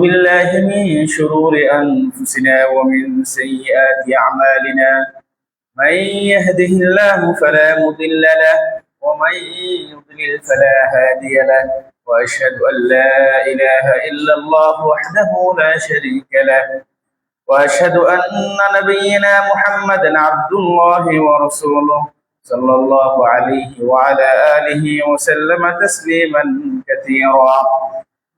بالله من شرور أنفسنا ومن سيئات أعمالنا. من يهده الله فلا مضل له ومن يضلل فلا هادي له. وأشهد أن لا إله إلا الله وحده لا شريك له. وأشهد أن نبينا محمدا عبد الله ورسوله صلى الله عليه وعلى آله وسلم تسليما كثيرا.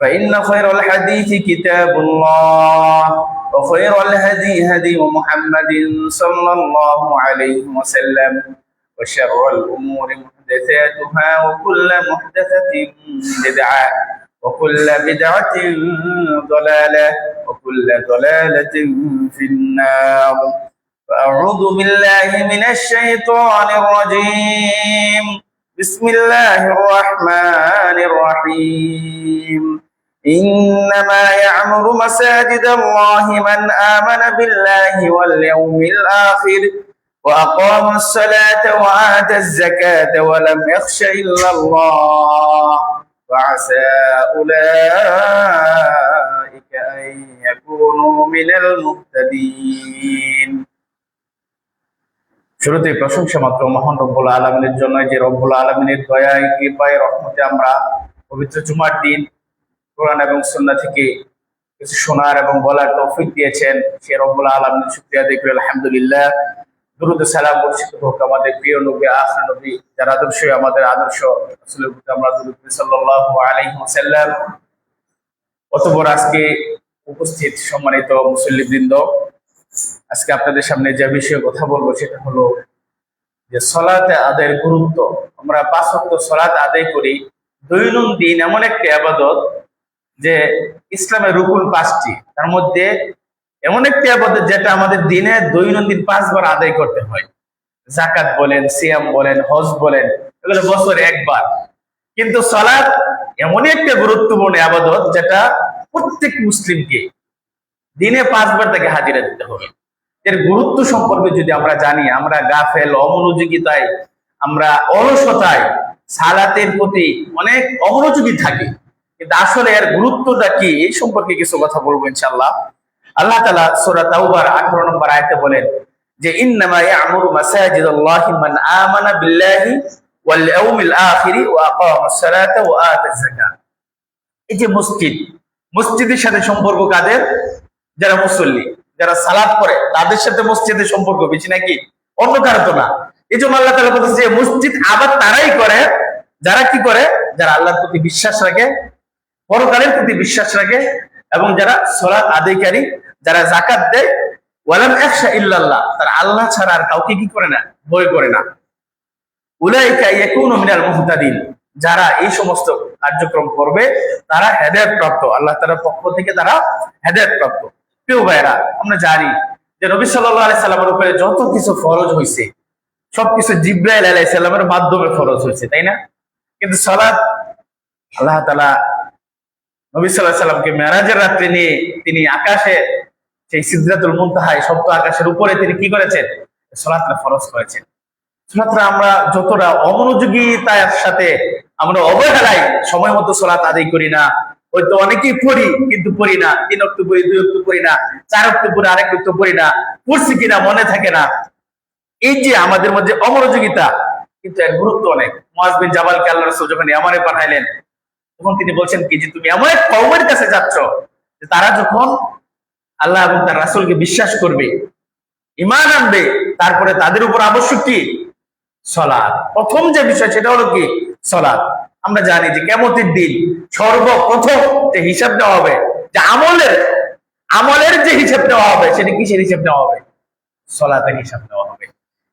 فإن خير الحديث كتاب الله وخير الهدي هدي محمد صلى الله عليه وسلم وشر الأمور محدثاتها وكل محدثة بدعة وكل بدعة ضلالة وكل ضلالة في النار. فأعوذ بالله من الشيطان الرجيم. بسم الله الرحمن الرحيم. إنما يعمر مساجد الله من آمن بالله واليوم الآخر وأقام الصلاة وآتى الزكاة ولم يخش إلا الله وعسى أولئك أن يكونوا من المهتدين শুরুতে প্রশংসা মাত্র মহান রব্বুল আলমিনের জন্য যে রব্বুল আলমিনের দয়ায় কৃপায় রহমতে আমরা পবিত্র জুমার দিন কোরআন এবং সন্না থেকে কিছু শোনার এবং বলার তৌফিক দিয়েছেন। সে রব্বুল আলমিনের শুক্রিয়া দেখবে আলহামদুলিল্লাহ। দুরুদ সালাম বর্ষিত হোক আমাদের প্রিয় নবী, আখর নবী, যার আদর্শ আমাদের আদর্শ। আসলে আমরা দুরুদ সাল্লাল্লাহু আলাইহি ওয়াসাল্লাম। অতঃপর আজকে উপস্থিত সম্মানিত মুসল্লিবৃন্দ, আজকে আপনাদের সামনে যে বিষয়ে কথা বলব সেটা হলো যে সলাতে আদায়ের গুরুত্ব। আমরা পাঁচ ওয়াক্ত সলাত আদায় করি। দৈনন্দিন এমন একটি আবাদত যে ইসলামের রুকুন পাঁচটি, তার মধ্যে এমন একটি আবাদত যেটা আমাদের দিনে দৈনন্দিন পাঁচবার আদায় করতে হয়। জাকাত বলেন, সিয়াম বলেন, হজ বলেন, এগুলো বছরে একবার। কিন্তু সলাৎ এমনই একটা গুরুত্বপূর্ণ আবাদত যেটা প্রত্যেক মুসলিমকে দিনে পাঁচবার তাকে হাজিরা দিতে হবে। এর গুরুত্ব সম্পর্কে যদি আমরা জানি, আমরা গাফেল, অমনোযোগিতায়, আমরা অলসতায় সালাতের প্রতি অনেক অমনোযোগী থাকি। কিন্তু আসলে এর গুরুত্বটা কি এই সম্পর্কে কিছু কথা বলব ইনশাল্লাহ আল্লাহ তালা সুরা তাওবার আঠারো নম্বর আয়তে বলেন যে মান আমানা বিল্লাহি এই যে মসজিদ, মসজিদের সাথে সম্পর্ক কাদের? যারা মুসল্লি, যারা সালাদ করে তাদের সাথে মসজিদের সম্পর্ক বেশি নাকি? অন্য কারও তো না। এই জন্য আল্লাহ বলতেছে যে, মসজিদ আবার তারাই করে, যারা কি করে? যারা আল্লাহর প্রতি বিশ্বাস রাখে পরকালের প্রতি বিশ্বাস রাখে এবং যারা সলাৎ আদায়কারী, যারা জাকাত দেয়, ওয়ালাম একশা ইল্লাল্লাহ, তারা আল্লাহ ছাড়া আর কাউকে কি করে না, ভয় করে না। উলাইকা ইয়াকুনু মিনাল মুহতাদিন, যারা এই সমস্ত কার্যক্রম করবে, তারা হেদায়ত প্রাপ্ত। আল্লাহ তাআলার পক্ষ থেকে তারা হেদায়ত প্রাপ্ত। প্রিয় ভাইরা আমরা জানি যে নবী সাল্লাল্লাহু আলাইহি সাল্লামের উপরে যত কিছু ফরজ হয়েছে সবকিছু জিব্রাইল আলাইহিস সালামের মাধ্যমে ফরজ হয়েছে তাই না? কিন্তু সালাত আল্লাহ তাআলা নবী আলাইহি সাল্লামকে মেরাজের রাত্রে নিয়ে তিনি আকাশে, সেই সিদ্ধাতুল মুনতাহায় সপ্ত আকাশের উপরে তিনি কি করেছেন? সালাতটা ফরজ করেছেন। সালাতটা আমরা যতটা অমনোযোগিতার সাথে আমরা অবহেলায় সময় মতো সালাত আদায় করি না। হয়তো অনেকেই পড়ি, কিন্তু পড়ি না। তিন অক্ট পড়ি, দুই অক্ট পড়ি না। চার অক্ট পড়ি, আরেক অক্ট পড়ি না। পড়ছি কিনা মনে থাকে না। এই যে আমাদের মধ্যে অমনোযোগিতা, কিন্তু এর গুরুত্ব অনেক। মহাজবিন জাবালকে আল্লাহ রসুল যখন আমারে পাঠাইলেন তখন তিনি বলছেন কি, যে তুমি এমন এক কৌমের কাছে যাচ্ছ যে তারা যখন আল্লাহ এবং তার রাসূলকে বিশ্বাস করবে ইমান আনবে, তারপরে তাদের উপর আবশ্যক কি? সলাদ প্রথম যে বিষয় সেটা হলো কি? সলাদ আমরা জানি যে কেমতের দিন সর্বপ্রথম যে হিসাব দেওয়া হবে, যে আমলের আমলের যে হিসাব দেওয়া হবে, সেটা কিসের হিসাব দেওয়া হবে? সলাতের হিসাব দেওয়া হবে।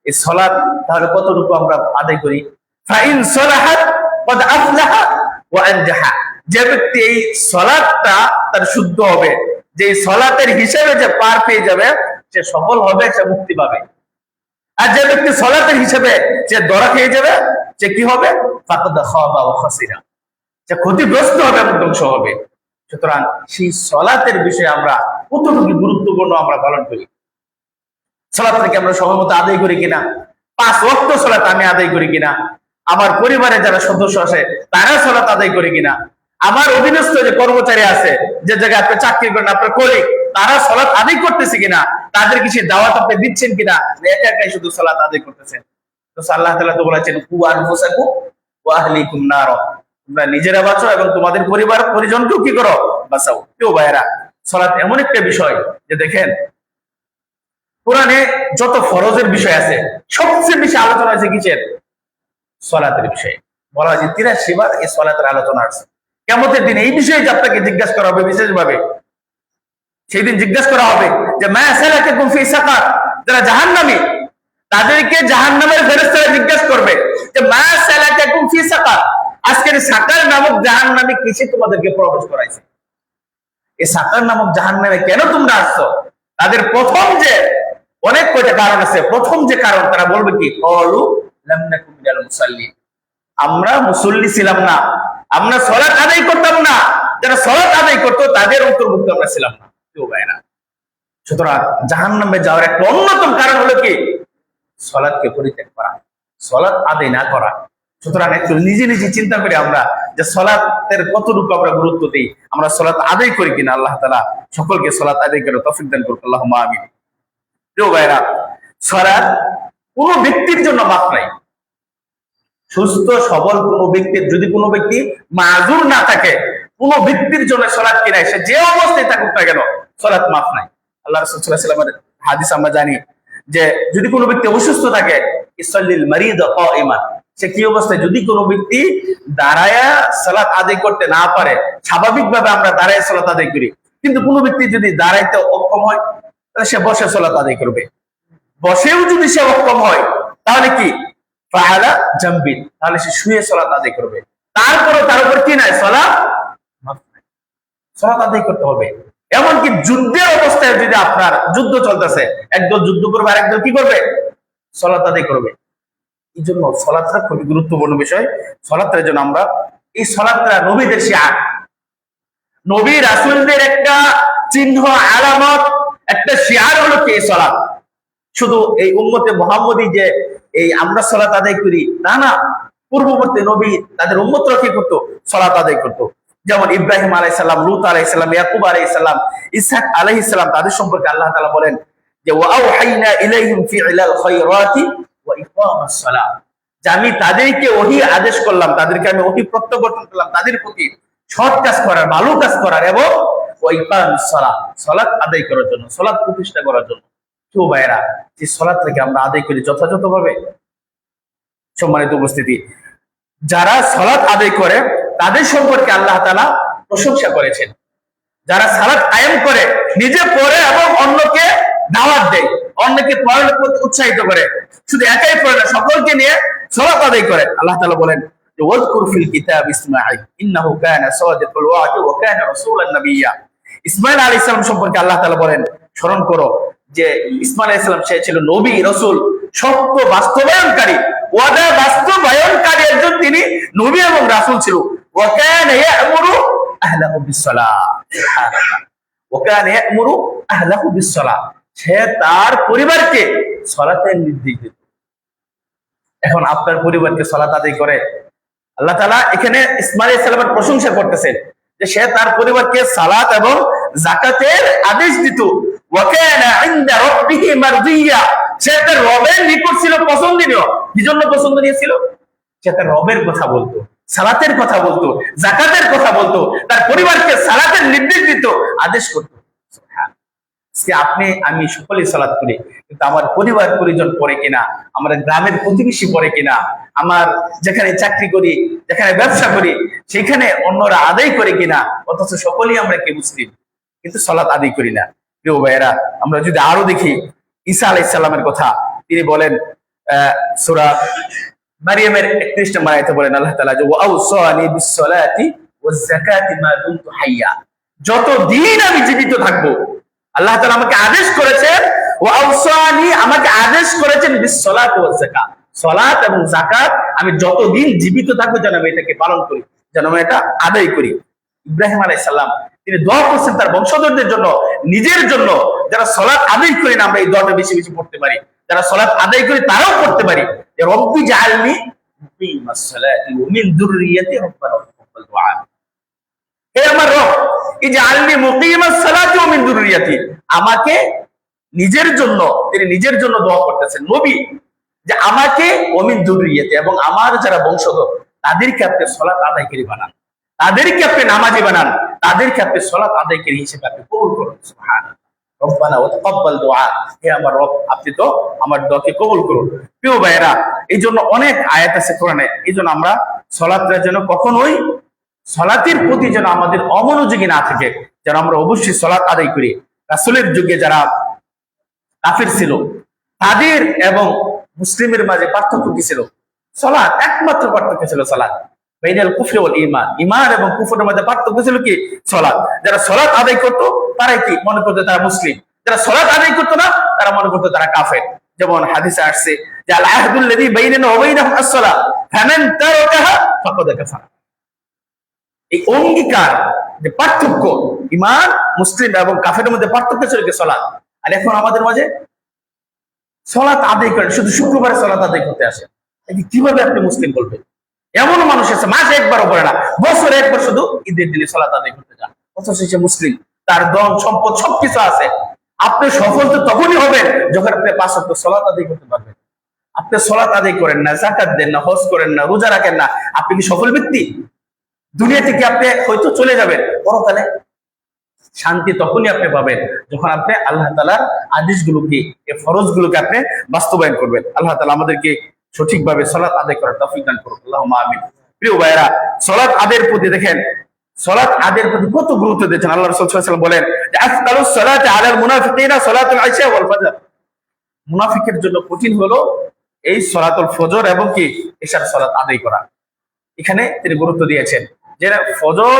এই সলাদ তাহলে কতটুকু আমরা আদায় করি? ফাইন সলাহাত ওয়া আনজাহা যে ব্যক্তি এই সলাদটা তার শুদ্ধ হবে। যে সলাতের হিসেবে যে পার পেয়ে যাবে, সে সফল হবে, সে মুক্তি পাবে। আর যে ব্যক্তি সলাতের হিসেবে যে দরা খেয়ে যাবে, সে কি হবে? যে ক্ষতিগ্রস্ত হবে এবং ধ্বংস হবে। সুতরাং সেই সলাতের বিষয়ে আমরা কতটুকু গুরুত্বপূর্ণ আমরা পালন করি? সলাত থেকে আমরা সময় মতো আদায় করি কিনা? পাঁচ ওয়াক্ত সলাত আমি আদায় করি কিনা? আমার পরিবারে যারা সদস্য আছে, তারা সলাত আদায় করে কিনা? আমার অধীনস্থ যে কর্মচারী আছে, যে জায়গায় আপনি চাকরি করেন, আপনার কলিগ তারা সলাত আদায় করতেছে কিনা? তাদের কিছু দাওয়াত আপনি দিচ্ছেন কিনা? একা একাই শুধু সলাত আদায় করতেছেন। তো আল্লাহ তাআলা তো বলেছেন নিজেরা বাঁচো এবং তোমাদের পরিবার, পরিজনকেও কি করো? বাঁচাও। কেউ ভাইরা সলাত এমন একটা বিষয় যে দেখেন, কোরআনে যত ফরজের বিষয় আছে, সবচেয়ে বেশি আলোচনা আছে কিসের? সলাতের বিষয়ে। বলা হয় যে তিরাশি বার এই সলাতের আলোচনা আছে। কেমতের দিন এই বিষয়ে যে আপনাকে জিজ্ঞাসা করা হবে বিশেষভাবে সেই দিন জিজ্ঞাসা করা হবে যে, মা সালাকে কুফি সাকার? যারা জাহান্নামী, তাদেরকে জাহান্নামের ফেরেশতারা জিজ্ঞাসা করবে যে, মা সালাকে কুফি সাকার? আজকের সাকার নামক জাহান্নামে কিসে তোমাদেরকে প্রবেশ করাইছে? এই সাকার নামক জাহান্নামে কেন তোমরা আসছো? তাদের প্রথম যে, অনেক কয়টা কারণ আছে। প্রথম যে কারণ তারা বলবে কি? কলু আমরা মুসল্লি ছিলাম না। আমরা সলাৎ আদায় করতাম না। যারা সলাৎ আদায় করতো, তাদের অন্তর্ভুক্ত আমরা ছিলাম না। কেউ ভাইরা সুতরাং জাহান নামে যাওয়ার একটা অন্যতম কারণ হলো কি? সলাৎকে পরিত্যাগ করা। সলাৎ আদায় না করা। সুতরাং একটু নিজে নিজে চিন্তা করি আমরা যে সলাতের কতটুকু আমরা গুরুত্ব দিই, আমরা সলাৎ আদায় করি কিনা আল্লাহ তালা সকলকে সলাৎ আদায় করে তফিক দান করুক। আল্লাহ আমিন। প্রিয় ভাইরা সলাৎ কোন ব্যক্তির জন্য মাপ নাই। সুস্থ, সবল কোনো ব্যক্তির যদি কোনো ব্যক্তি মাজুর না থাকে, কোন ব্যক্তির জন্য সলাৎ কি নাই? সে যে অবস্থায় থাকুক না কেন, সলাৎ মাফ নাই। আল্লাহ রসুল্লাহামের হাদিস আমরা জানি যে, যদি কোনো ব্যক্তি অসুস্থ থাকে, ইসল্লিল মারিদ ইমান সে কি অবস্থায়? যদি কোনো ব্যক্তি দাঁড়ায়া সালাত আদায় করতে না পারে, স্বাভাবিকভাবে আমরা দাঁড়ায় সালাত আদায় করি। কিন্তু কোনো ব্যক্তি যদি দাঁড়াইতে অক্ষম হয়, তাহলে সে বসে সালাত আদায় করবে। বসেও যদি সে অক্ষম হয়, তাহলে কি? ফাহালা জাম্বিন। তাহলে সে শুয়ে সলাত আদায় করবে। তারপরে তার উপর কি নাই? নাই। সলাত আদায় করতে হবে। এমনকি যুদ্ধের অবস্থায় যদি আপনার যুদ্ধ চলতেছে, একদল যুদ্ধ করবে আর একদল কি করবে? সলাত আদায় করবে। এই জন্য সলাতটা খুবই গুরুত্বপূর্ণ বিষয়। সলাতের জন্য আমরা, এই সলাতটা নবীদের সে শিয়ার নবী রাসুলদের একটা চিহ্ন, আলামত, একটা শিয়ার হলো কি সলাত শুধু এই উম্মতে মোহাম্মদী যে এই আমরা সলাত আদায় করি, তা না। পূর্ববর্তী নবী তাদের উম্মতরা কি করতো, সলাত আদায় করতো। যেমন ইব্রাহিম আলাইসাল্লাম লুত আলাইসাল্লাম ইয়াকুব আলাইসাল্লাম ইসহাক আলাইসাল্লাম তাদের সম্পর্কে আল্লাহ তালা বলেন যে ইলাইহিম ফি'লাল খায়রাতি ওয়া ইকামাস সালাহ যে, আমি তাদেরকে ওহি আদেশ করলাম, তাদেরকে আমি ওহি প্রত্যাবর্তন করলাম, তাদের প্রতি সৎ কাজ করার, ভালো কাজ করার এবং সালাত আদায় করার জন্য সালাত প্রতিষ্ঠা করার জন্য। কেউ ভাইয়েরা, যে সলাৎটাকে আমরা আদায় করি যথাযথভাবে, সম্মানিত উপস্থিতি, যারা সলাৎ আদায় করে, তাদের সম্পর্কে আল্লাহ তালা প্রশংসা করেছেন। যারা সালাত কায়েম করে, নিজে পড়ে এবং অন্যকে দাওয়াত দেয়, অন্যকে পড়ার প্রতি উৎসাহিত করে, শুধু একাই পড়ে না, সকলকে নিয়ে সলাত আদায় করে। আল্লাহ তালা বলেন ইসমাইল আলাইহিস সালাম সম্পর্কে আল্লাহ তাআলা বলেন, স্মরণ করো যে ইসমাইল আলাইহিস সালাম, সে ছিল নবী, রাসূল, সত্য বাস্তবায়নকারী, ওয়াদা বাস্তবায়নকারী একজন তিনি নবী এবং রাসূল ছিল। সে তার পরিবারকে সালাতের নির্দেশ দিত। এখন আপনার পরিবারকে সালাত করে। আল্লাহ তাআলা এখানে ইসমাইল আলাইহিস সালামের প্রশংসা করতেছেন যে সে তার পরিবারকে সালাত এবং জাকাতের আদেশ দিত। তার পরিবারকে আপনি, আমি সকলে সালাত করি, কিন্তু আমার পরিবার পরিজন পড়ে কিনা, আমার গ্রামের প্রতিবেশী পড়ে কিনা, আমার যেখানে চাকরি করি, যেখানে ব্যবসা করি, সেখানে অন্যরা আদায় করে কিনা, অথচ সকলেই আমরা কে মুসলিম? কিন্তু সলাৎ আদায় করি না। প্রিয় ভাইয়েরা, আমরা যদি আরও দেখি, ঈসা আলাইসাল্লামের কথা, তিনি বলেন সুরা মারিয়ামের একত্রিশ নম্বর আয়তে বলেন আল্লাহ তাআলা যে, ওয়াউসানি বিসসালাতি ওয়াজ যাকাতি মা দুমতু হাইয়া। যতদিন আমি জীবিত থাকব, আল্লাহ তাআলা আমাকে আদেশ করেছেন, ওয়াউসানি আমাকে আদেশ করেছেন বিসসালাতি ওয়াজ যাকাত সালাত এবং যাকাত, আমি যতদিন জীবিত থাকব যেন আমি এটাকে পালন করি, যেন আমি এটা আদায় করি। ইব্রাহিম আলাইহিস সালাম তিনি দোয়া করছেন তার বংশধরদের জন্য, নিজের জন্য। যারা সলাৎ আদায় করি না আমরা এই দোয়াটা বেশি বেশি পড়তে পারি। যারা সলাৎ আদায় করি, তারাও পড়তে পারি। রব্বি যুররিয়াতি আমাকে নিজের জন্য, তিনি নিজের জন্য দোয়া করতেছেন। নবী, যে আমাকে ওমিন যুররিয়াতি এবং আমার যারা বংশধর, তাদেরকে আপনি সলাৎ আদায়কারী বানান। তাদেরকে আপনি নামাজি বানান। তাদেরকে আপনি সলাৎ আদায়কারী হিসেবে আপনি কবুল করুন রব্বানা তাকাব্বাল দুআ হে আমার রব, আপনি তো আমার দোয়াকে কবুল করুন। প্রিয় ভাইয়েরা এই জন্য অনেক আয়াত আছে কোরআনে। এই জন্য আমরা কখনোই সলাতের প্রতি যেন আমাদের অমনোযোগী না থাকে, যেন আমরা অবশ্যই সলাৎ আদায় করি। রাসুলের যুগে যারা কাফির ছিল, তাদের এবং মুসলিমের মাঝে পার্থক্য কি ছিল? সলাৎ, একমাত্র পার্থক্য ছিল সলাৎ। কুফরি এবং মধ্যে পার্থক্য ছিল যারা আদায় তারা মুসলিম। যারা আদায় করতো না, তারা মনে করতো তারা কাফের। যেমন কাফার। এই অঙ্গীকার, যে পার্থক্য, ঈমান, মুসলিম এবং কাফেরের মধ্যে পার্থক্য ছিল কি? সলাৎ। আর এখন আমাদের মাঝে সলাৎ আদায় করেন, শুধু শুক্রবারে সলাৎ আদায় করতে আসে কীভাবে আপনি মুসলিম বলবেন? এমন মানুষ আছে, মাসে একবারও পড়ে না, বছরে একবার শুধু ঈদের দিনে সলাৎ আদায় করতে যান। অথচ সে মুসলিম, তার ধন, সম্পদ সবকিছু আছে। আপনি সফল তো তখনই হবেন যখন আপনি পাঁচ সপ্তাহ সলাৎ আদায় করতে পারবেন। আপনি সলাৎ আদায় করেন না জাকাত দেন না, হজ করেন না, রোজা রাখেন না, আপনি কি সফল ব্যক্তি? দুনিয়া থেকে আপনি হয়তো চলে যাবেন, পরকালে। শান্তি তখনই আপনি পাবেন যখন আপনি আল্লাহ তালার আদেশগুলোকে, এই ফরজগুলোকে আপনি বাস্তবায়ন করবেন। আল্লাহ তালা আমাদেরকে সঠিকভাবে সলাৎ আদায় করার তৌফিক দান করুন। আল্লাহ প্রিয় ভাইয়েরা, সলাৎ আদায়ের প্রতি দেখেন, সলাৎ আদায়ের প্রতি কত গুরুত্ব দিয়েছেন আল্লাহ রাসূল বলেন আফদালুস সালাতি আলাল মুনাফিকিনা সালাতুল আইশা ওয়াল মুনাফিকের জন্য কঠিন হলো এই সলাতুল ফজর এবং কি? এশার সলাৎ আদায় করা। এখানে তিনি গুরুত্ব দিয়েছেন যে ফজর,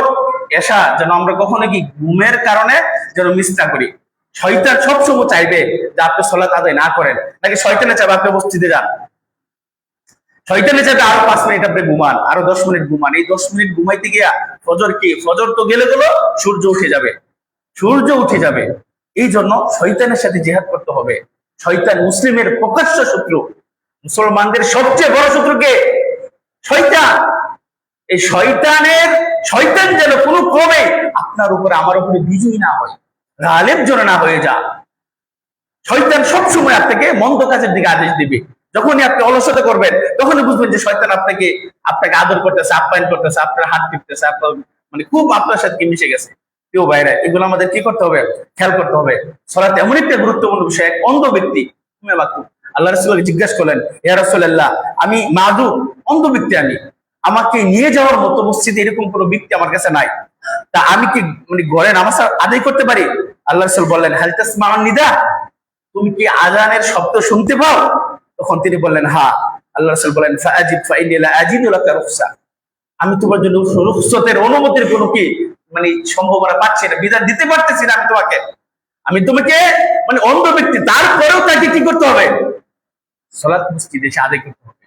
এশা যেন আমরা কখনো কি ঘুমের কারণে যেন মিস না করি। শয়তান সবসময় চাইবে যে আপনি সলাৎ আদায় না করেন। নাকি শয়তানে চাইবে আপনি মসজিদে যান? শয়তানে চাইবে আরও পাঁচ মিনিট আপনি ঘুমান, আরও দশ মিনিট ঘুমান। এই দশ মিনিট ঘুমাইতে গিয়া ফজর কি? ফজর তো গেলে গেলো, সূর্য উঠে যাবে। সূর্য উঠে যাবে। এই জন্য শৈতানের সাথে জেহাদ করতে হবে। শয়তান মুসলিমের প্রকাশ্য শত্রু। মুসলমানদের সবচেয়ে বড় শত্রুকে শয়তান। এই শয়তানের, শয়তান যেন কোনো ক্রমে আপনার উপরে, আমার উপরে বিজয়ী না হয় গালেব যেন না হয়ে যা শয়তান সবসময় আপনাকে মন্দ কাজের দিকে আদেশ দিবে। যখনই আপনি অলসতা করবেন, তখনই বুঝবেন যে শয়তান আপনাকে আপনাকে আদর করতেছে, আপ্যায়ন করতেছে, আপনার হাত টিপতেছে, আপনার মানে খুব আপনার সাথে মিশে গেছে। কেউ বাইরে এগুলো আমাদের কি করতে হবে? খেয়াল করতে হবে। সলাৎ এমন একটা গুরুত্বপূর্ণ বিষয়, এক অন্ধ ব্যক্তি আল্লাহ রসুলকে জিজ্ঞাসা করলেন, ইয়া রাসূলুল্লাহ, আমি মাদু অন্ধ ব্যক্তি আমি। আমাকে নিয়ে যাওয়ার মতো মসজিদে এরকম কোনো ব্যক্তি আমার কাছে নাই। তা আমি কি মানে ঘরে নামাজ আদায় করতে পারি? আল্লাহ রসুল বললেন হালতাস মান নিদা, তুমি কি আজানের শব্দ শুনতে পাও? তখন তিনি বললেন, হা। আল্লাহ রসুল বলেন আমি তোমার জন্য রুখসতের অনুমতির কোনো কি মানে সম্ভাবনা পাচ্ছি না, বিধান দিতে পারতেছি না আমি তোমাকে। আমি তোমাকে মানে অন্ধ ব্যক্তি, তারপরেও তাকে কি করতে হবে? করতে হবে।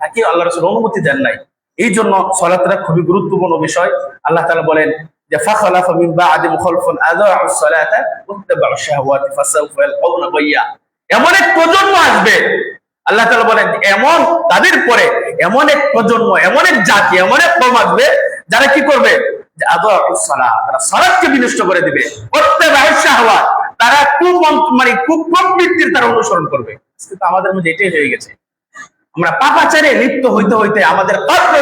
তাকে আল্লাহ রসুল অনুমতি দেন নাই। এই জন্য সলাতটা খুবই গুরুত্বপূর্ণ বিষয়। আল্লাহ তাআলা বলেন যে ফাখালাফা মিন বা'দিহিম খালফুন আযাa'ু সলাতা ওয়াত্তাবা'ু শাহওয়াতি ফাসাউফা ইয়ালকাউনা গায়্যা এমন এক প্রজন্ম আসবে। আল্লাহ তাআলা বলেন, এমন তাদের পরে এমন এক প্রজন্ম, এমন এক জাতি, এমন এক কম আসবে, যারা কি করবে? মানে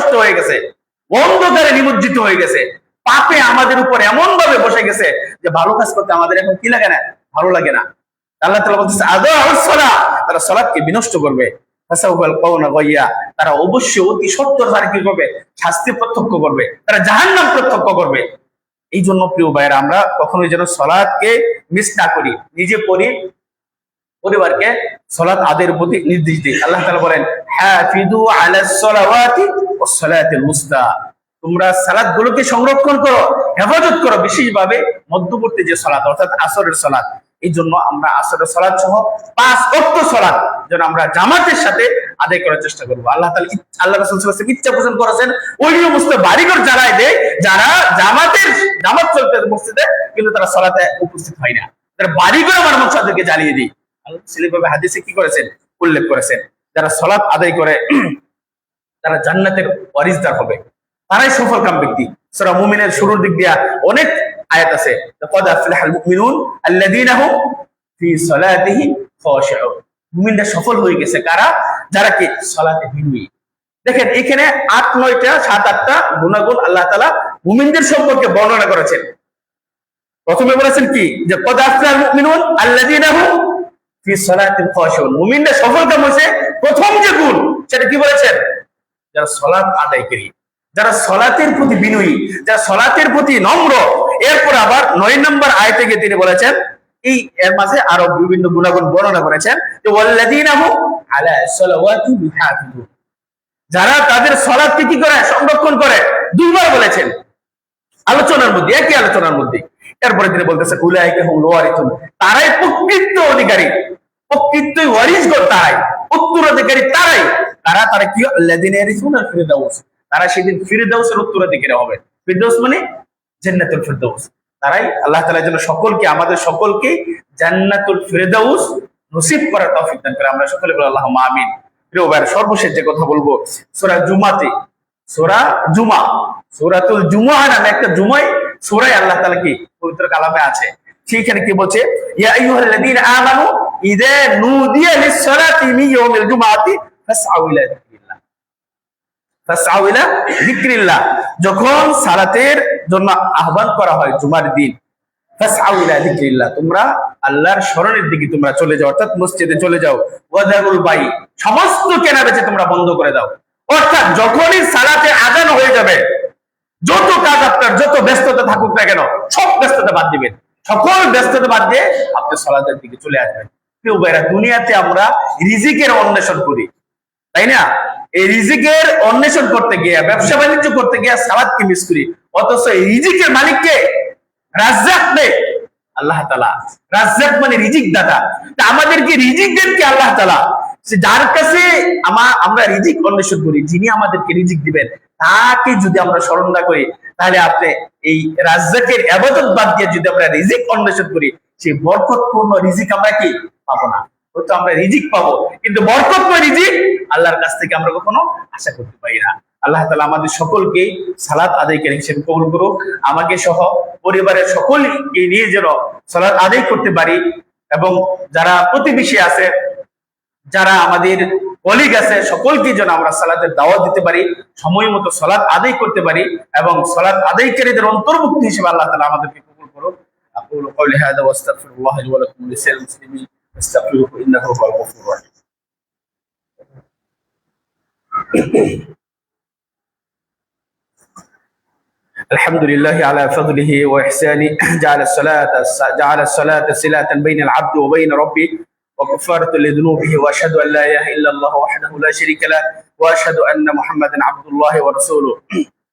হয়ে হয়ে নিমজ্জিত হয়ে গেছে। পাপে আমাদের উপর এমন ভাবে বসে গেছে যে ভালো কাজ করতে আমাদের এখন কি লাগে না? ভালো লাগে না। আল্লাহ তালা বলতেছে, আদৌ সলা তারা সলাদকে বিনষ্ট করবে। তারা অবশ্যই অতি সত্তর তারা কি করবে, শাস্তি প্রত্যক্ষ করবে, তারা জাহান্নাম প্রত্যক্ষ করবে। এই জন্য প্রিয় ভাইয়েরা, আমরা কখনোই যেন সলাদকে মিস না করি, নিজে পড়ি, পরিবারকে সলাৎ আদের প্রতি নির্দেশ দিই। আল্লাহ তালা বলেন হাফিদু আলাস সালাওয়াতি মুস্তা তোমরা সালাদ গুলোকে সংরক্ষণ করো, হেফাজত করো বিশেষভাবে মধ্যবর্তী যে সালাত, অর্থাৎ আসরের সালাত। এই জন্য আমরা আসরের সালাত সহ পাঁচ অক্ট সালাত যেন আমরা জামাতের সাথে আদায় করার চেষ্টা করব। আল্লাহ ইচ্ছা- আল্লাহ রাসূল ইচ্ছা পোষণ করেছেন, ওই সমস্ত বাড়িঘর যারাই দেয় যারা জামাতের জামাত চলতে মসজিদে, কিন্তু তারা সালাতে উপস্থিত হয় না। তারা বাড়িঘর আমার মসজিদকে জ্বালিয়ে দিই আল্লাহ সিলিভাবে হাদিসে কি করেছেন? উল্লেখ করেছেন, যারা সলাৎ আদায় করে, তারা জান্নাতের ওয়ারিসদার হবে। তারাই সফল কাম ব্যক্তি সূরা মুমিনের শুরুর দিক দিয়া অনেক আয়াত আছে, লাকাদ আফলাহাল মুমিনুন ফি খাশিউন। মুমিনরা সফল হয়ে গেছে কারা? যারা কি? সালাতে বিনয়ী দেখেন, এখানে আট, নয়টা, সাত, আটটা গুণাগুণ আল্লাহ তাআলা মুমিনদের সম্পর্কে বর্ণনা করেছেন। প্রথমে বলেছেন কি? যে কদ মুমিনুন ফি খাশিউন। মুমিনরা সফল কাম হয়েছে প্রথম যে গুণ, সেটা কি বলেছেন? যারা সলাৎ আদায়কারী যারা সলাতের প্রতি বিনয়ী, যারা সলাতের প্রতি নম্র এরপর আবার নয় নম্বর আয়তে গিয়ে তিনি বলেছেন, এই এর মাঝে আরও বিভিন্ন গুণাগুণ বর্ণনা করেছেন, যে যারা তাদের সলাৎকে কি করে? সংরক্ষণ করে। দুইবার বলেছেন। আলোচনার মধ্যে, একই আলোচনার মধ্যে। এরপরে তিনি বলতেছেন, উলাইকা হুম ওয়ারিথুন তারাই প্রকৃত অধিকারী। প্রকৃত তারাই। উত্তরাধিকারী তারাই। তারা তারা কি? ইয়ারিসুনা ফিরদাউস। তারা সেদিন ফিরদাউসের উত্তরাধিকারী হবে। ফিরদাউস মানে জান্নাতুল ফিরদাউস। তারাই আল্লাহ তাআলা যেন সকলকে, আমাদের সকলকে জান্নাতুল ফিরদাউস নসিব করার তৌফিক দান করে। আমরা সকলে বলি, আল্লাহুম্মা আমিন। প্রিয় ভাইরা সর্বশেষ যে কথা বলব, সূরা জুমাতে, সূরা জুমা, সূরাতুল জুমুআ নামে একটা জুমাই সূরায় আল্লাহ তাআলা কি পবিত্র কালামে আছে। সেখানে কি বলছে, ইয়া আইয়ুহাল্লাযীনা আমানু ইযা নুদিয়া লিস-সালাতি মিন ইয়াউমিল জুমআতি ফাসআউ ইলা যখন সালাতের জন্য আহ্বান করা হয় জুমার দিন তোমরা আল্লাহর স্মরণের দিকে তোমরা চলে যাও, অর্থাৎ মসজিদে চলে যাও। বাই, সমস্ত কেনা বেচে তোমরা বন্ধ করে দাও। অর্থাৎ যখনই সালাতে আজান হয়ে যাবে, যত কাজ আপনার, যত ব্যস্ততা থাকুক না কেন, সব ব্যস্ততা বাদ দিবেন। সকল ব্যস্ততা বাদ দিয়ে আপনি সলাতের দিকে চলে আসবেন। কেউ বাইরা দুনিয়াতে আমরা রিজিকের অন্বেষণ করি। তাই না? এই রিজিকের অন্বেষণ করতে গিয়ে, ব্যবসা বাণিজ্য করতে গিয়ে সালাদকে মিস করি। অথচ এই রিজিকের মালিককে রাজ্জাক আল্লাহ তালা রাজ্জাক মানে রিজিক দাতা তা আমাদেরকে রিজিক দেন কি আল্লাহ তালা যার কাছে আমরা রিজিক অন্বেষণ করি, যিনি আমাদেরকে রিজিক দিবেন, তাকে যদি আমরা স্মরণ না করি, তাহলে আপনি এই রাজ্জাকের আবাদত বাদ দিয়ে যদি আমরা রিজিক অন্বেষণ করি সেই বরকতপূর্ণ রিজিক আমরা কি? পাবো না। হয়তো আমরা রিজিক পাবো কিন্তু বরকতময় রিজিক আল্লাহর কাছ থেকে আমরা কখনো আশা করতে পারি না আল্লাহ তালা আমাদের সকলকে সালাত আদায়কারী হিসেবে কবুল করুক আমাকে সহ পরিবারের সকলকে নিয়ে যেন সালাত আদায় করতে পারি এবং যারা প্রতিবেশী আছে যারা আমাদের কলিগ আছে সকলকে যেন আমরা সালাতের দাওয়াত দিতে পারি সময় মতো সালাত আদায় করতে পারি এবং সালাত আদায়কারীদের অন্তর্ভুক্ত হিসেবে আল্লাহ তালা আমাদেরকে কবুল করুন أقول قولي هذا واستغفر الله لي ولكم ولسائر المسلمين فاستغفروه إنه هو الغفور الرحيم. الحمد لله على فضله وإحسانه. جعل الصلاة جعل الصلاة صلة بين العبد وبين ربه. وكفارة لذنوبه. وأشهد أن لا إله إلا الله وحده لا شريك له. وأشهد أن محمدا عبد الله ورسوله.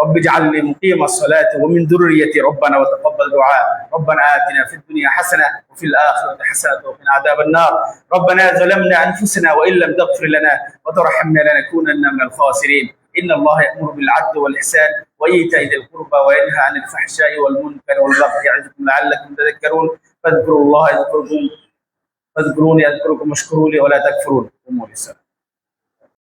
رب اجعلني مقيم الصلاة ومن ذريتي ربنا وتقبل دعاء. ربنا آتنا في الدنيا حسنة وفي الآخرة حسنة وقنا عذاب النار. ربنا ظلمنا أنفسنا وإن لم تغفر لنا وترحمنا لنكونن من الخاسرين. إن الله يأمر بالعدل والإحسان وإيتاء ذي القربى وينهى عن الفحشاء والمنكر والبغي يعظكم لعلكم تذكرون. فاذكروا الله يذكركم. فاذكروني أذكركم واشكروا لي ولا تكفرون. قوموا للصلاة